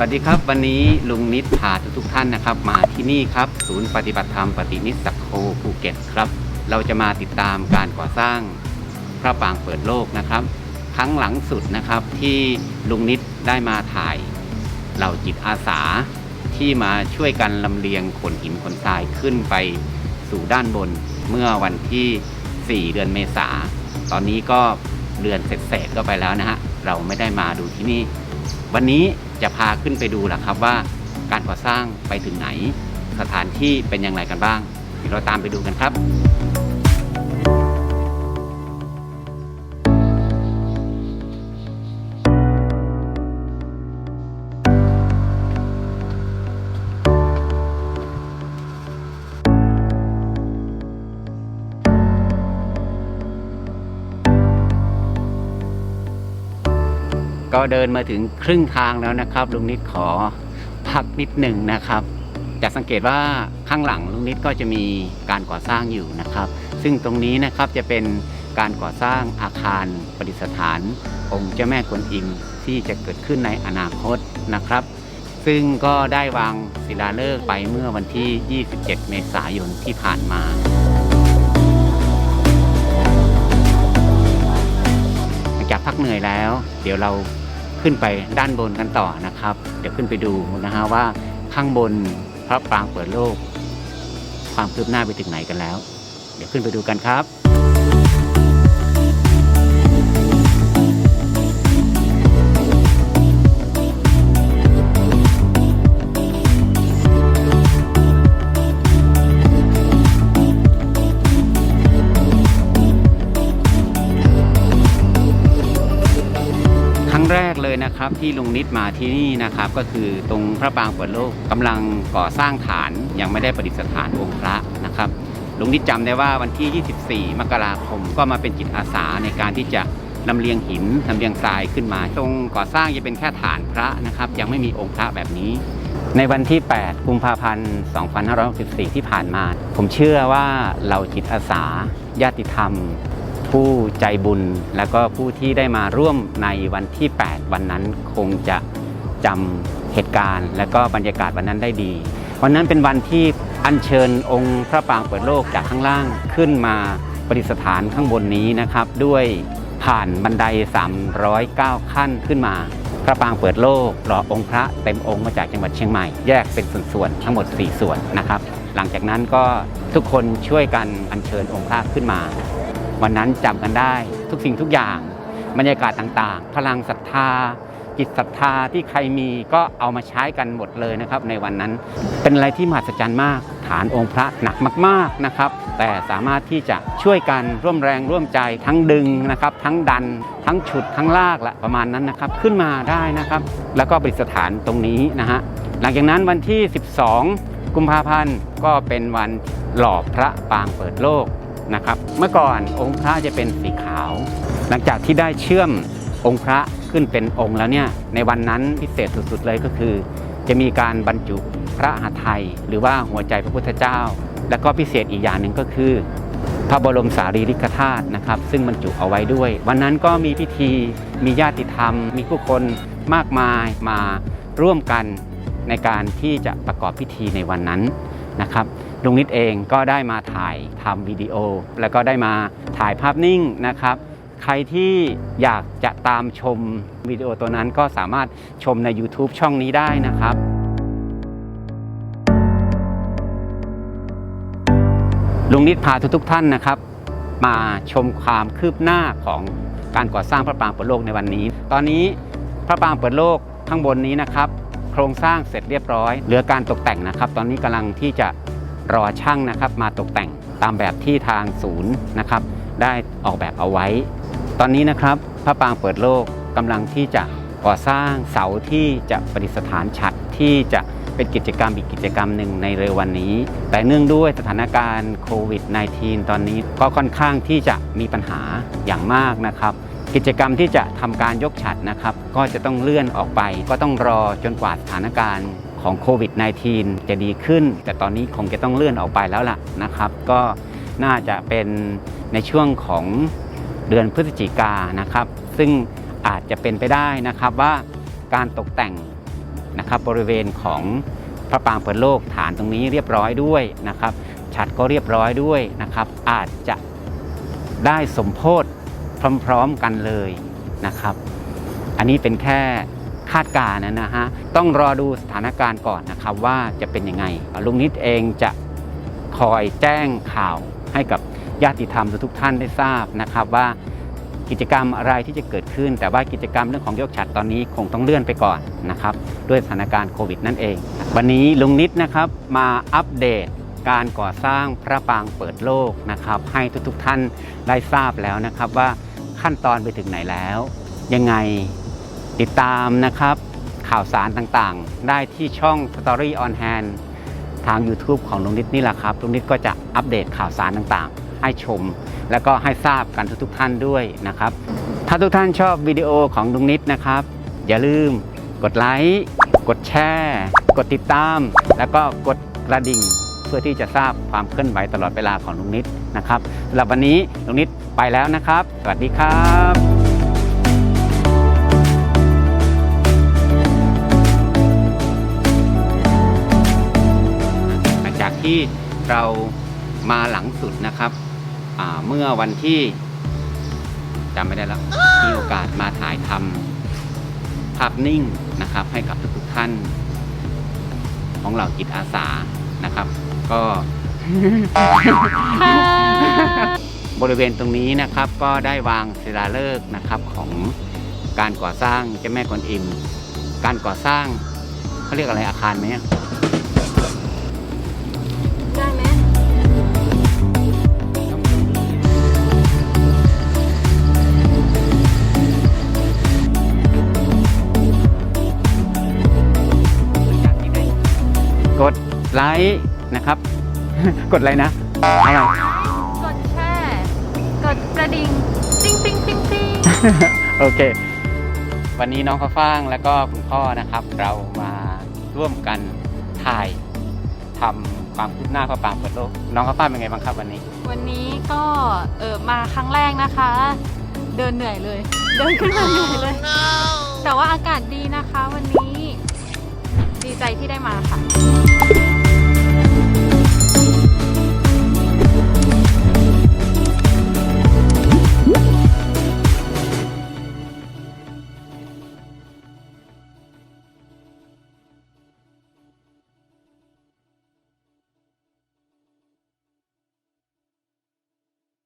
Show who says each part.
Speaker 1: สวัสดีครับ วันนี้ลุงนิดพาทุกๆท่านนะครับ มาที่นี่ครับ ศูนย์ปฏิบัติธรรมปฏินิสสักโคภูเก็ตครับ เราจะมาติดตามการก่อสร้างพระปรางเปิดโลกนะครับ ครั้งหลังสุดนะครับที่ลุงนิดได้มาถ่ายเหล่าจิตอาสาที่มาช่วยกันลำเลียงขนหินขนทรายขึ้นไปสู่ด้านบนเมื่อวันที่ 4 เดือนเมษา ตอนนี้ก็เดือนเศษๆก็ไปแล้วนะฮะ เราไม่ได้มาดูที่นี่ วันนี้ จะพาขึ้นไปดูแหละครับว่าการก่อสร้างไปถึงไหน สถานที่เป็นอย่างไรกันบ้างเดี๋ยวเราตามไปดูกันครับ ก็เดินมาถึงครึ่งทางแล้วนะครับ ลุงนิดขอพักนิดหนึ่งนะครับ จะสังเกตว่าข้างหลังลุงนิดก็จะมีการก่อสร้างอยู่นะครับ ซึ่งตรงนี้นะครับจะเป็นการก่อสร้างอาคารประดิษฐาน องค์เจ้าแม่กวนอิมที่จะเกิดขึ้นในอนาคตนะครับ ซึ่งก็ได้วางศิลาฤกษ์ไปเมื่อวันที่ 27 เมษายนที่ผ่านมา พักเหนื่อยแล้ว เดี๋ยวเราขึ้นไปด้านบนกันต่อนะครับ เดี๋ยวขึ้นไปดูนะฮะว่าข้างบนพระปรางเปิดโลก ความคืบหน้าไปถึงไหนกันแล้ว เดี๋ยวขึ้นไปดูกันครับ เลยนะครับที่ลุงนิดมาที่นี่นะครับก็คือตรงพระปางเปิดโลกกำลังก่อสร้างฐานยังไม่ได้ประดิษฐานองค์พระนะครับลุงนิดจำได้ว่าวันที่ 24 มกราคมก็มาเป็นจิตอาสาในการที่จะลำเลียงหินลำเลียงทรายขึ้นมา ตรงก่อสร้างจะเป็นแค่ฐานพระนะครับ ยังไม่มีองค์พระแบบนี้ ในวันที่ 8 กุมภาพันธ์ 2564 ที่ผ่านมา ผมเชื่อว่าเราจิตอาสา ญาติธรรม ผู้ใจบุญแล้วก็ผู้ที่ได้มาร่วมในวันที่ 8 วันนั้นคงจะจำเหตุการณ์ และก็บรรยากาศวันนั้นได้ดีวันนั้นเป็นวันที่อัญเชิญองค์พระปรางเปิดโลกจากข้างล่างขึ้นมาประดิษฐานข้างบนนี้นะครับ ด้วยผ่านบันได 309 ขั้นขึ้นมา พระปรางเปิดโลกหล่อองค์พระเต็มองค์มาจากจังหวัดเชียงใหม่แยกเป็นส่วนๆทั้งหมด 4 ส่วนนะครับ หลังจากนั้นก็ทุกคนช่วยกันอัญเชิญองค์พระขึ้นมา วันนั้นจำกันได้ทุกสิ่งทุกอย่างบรรยากาศต่างๆ พลังศรัทธา จิตศรัทธาที่ใครมีก็เอามาใช้กันหมดเลยนะครับ ในวันนั้นเป็นอะไรที่มหัศจรรย์มาก ฐานองค์พระหนักมาก ๆนะครับ แต่สามารถที่จะช่วยกันร่วมแรงร่วมใจทั้งดึงนะครับ ทั้งดัน ทั้งฉุดทั้งลากละประมาณนั้นนะครับ ขึ้นมาได้นะครับ แล้วก็ประดิษฐานตรงนี้นะฮะหลังจากนั้นวันที่ 12 กุมภาพันธ์ก็เป็นวันหล่อพระปางเปิดโลก นะครับ เมื่อก่อนองค์พระจะเป็นสีขาว หลังจากที่ได้เชื่อมองค์พระขึ้นเป็นองค์แล้วเนี่ยในวันนั้นพิเศษสุดๆเลยก็คือ จะมีการบรรจุพระหัตถ์ไทย หรือว่าหัวใจพระพุทธเจ้า และก็พิเศษอีกอย่างหนึ่งก็คือ พระบรมสารีริกธาตุนะครับ ซึ่งบรรจุเอาไว้ด้วย วันนั้นก็มีพิธีมีญาติธรรม มีผู้คนมากมายมาร่วมกันในการที่จะประกอบพิธีในวันนั้นนะครับ ลุงนิดเองก็ได้มาถ่ายทำวิดีโอ แล้วก็ได้มาถ่ายภาพนิ่งนะครับ ใครที่อยากจะตามชมวิดีโอตัวนั้นก็สามารถชมใน YouTube ช่องนี้ได้นะครับ ลุงนิดพาทุกๆท่านนะครับ มาชมความคืบหน้าของการก่อสร้างพระปรางเปิดโลกในวันนี้ ตอนนี้พระปรางเปิดโลกข้างบนนี้นะครับ โครงสร้างเสร็จเรียบร้อย เหลือการตกแต่งนะครับ ตอนนี้กำลังที่จะ รอช่างนะครับมาตกแต่งตามแบบที่ทางศูนย์นะครับ ได้ออกแบบเอาไว้ ตอนนี้นะครับพระปรางเปิดโลกกำลังที่จะก่อสร้างเสาที่จะประดิษฐานฉัดที่จะเป็นกิจกรรมอีกกิจกรรมหนึ่งในเร็ววันนี้ แต่เนื่องด้วยสถานการณ์โควิด -19 ตอนนี้ก็ค่อนข้างที่จะมีปัญหาอย่างมากนะครับ กิจกรรมที่จะทำการยกฉัดนะครับ ก็จะต้องเลื่อนออกไป ก็ต้องรอจนกว่าสถานการณ์ ของโควิด -19 จะดีขึ้น แต่ตอนนี้คงจะต้องเลื่อนออกไปแล้วล่ะนะครับ ก็น่าจะเป็นในช่วงของเดือนพฤศจิกานะครับ ซึ่งอาจจะเป็นไปได้นะครับว่าการตกแต่งนะครับบริเวณของพระปรางเปิดโลกฐานตรงนี้เรียบร้อยด้วยนะครับฉัดก็เรียบร้อยด้วยนะครับ อาจจะได้สมโพธพร้อมๆกันเลยนะครับ อันนี้เป็นแค่ คาดการณ์นะฮะต้องรอดูสถานการณ์ก่อนนะครับว่าจะเป็นยังไงลุงนิดเองจะคอยแจ้งข่าวให้กับญาติธรรมทุกท่านได้ทราบนะครับว่ากิจกรรมอะไรที่จะเกิดขึ้น แต่ว่ากิจกรรมเรื่องของยกฉัดตอนนี้คงต้องเลื่อนไปก่อนนะครับด้วยสถานการณ์โควิดนั่นเอง วันนี้ลุงนิดนะครับมาอัปเดตการก่อสร้างพระปรางเปิดโลกนะครับให้ทุกๆท่านได้ทราบแล้วนะครับว่าขั้นตอนไปถึงไหนแล้ว ยังไง ติดตามนะครับข่าวสารต่างๆ ได้ที่ช่อง Story on Hand ทาง YouTube ของลุงนิดนี่แหละครับลุงนิดก็จะอัปเดตข่าวสารต่างๆ ให้ชม แล้วก็ให้ทราบกันทุกๆท่านด้วยนะครับ ถ้าทุกท่านชอบวิดีโอของลุงนิดนะครับ อย่าลืมกดไลค์กดแชร์ กดติดตาม แล้วก็กดกระดิ่ง เพื่อที่จะทราบความเคลื่อนไหวตลอดเวลาของลุงนิดนะครับสำหรับวันนี้ลุงนิดไปแล้วนะครับ สวัสดีครับ ที่เรามาหลังสุดนะครับเมื่อวันที่จำไม่ได้แล้วมีโอกาสมาถ่ายทำภาพนิ่งนะครับ ให้กับทุกๆท่าน ของเหล่าจิตอาสานะครับ ก็บริเวณตรงนี้นะครับก็ได้วางศิลาฤกษ์นะครับของการก่อสร้างเจ้าแม่กวนอิม การก่อสร้างเขาเรียกอะไรอาคารไหม ไลค์นะครับ กดไลค์นะเอาใหม่
Speaker 2: กดแชร์กดกระดิ่งติ้งติ้งติ้งติ้ง
Speaker 1: โอเค วันนี้น้องข้าวฟ่างแล้วก็คุณพ่อนะครับ เรามาร่วมกันถ่ายทำความคืบหน้าพระปรางเปิดโลกน้องข้าวฟ่างเป็นไงบ้างครับวันนี้
Speaker 2: วันนี้ก็เออมาครั้งแรกนะคะ เดินเหนื่อยเลย เดินขึ้นมาเหนื่อยเลย แต่ว่าอากาศดีนะคะวันนี้ ดีใจที่ได้มาค่ะ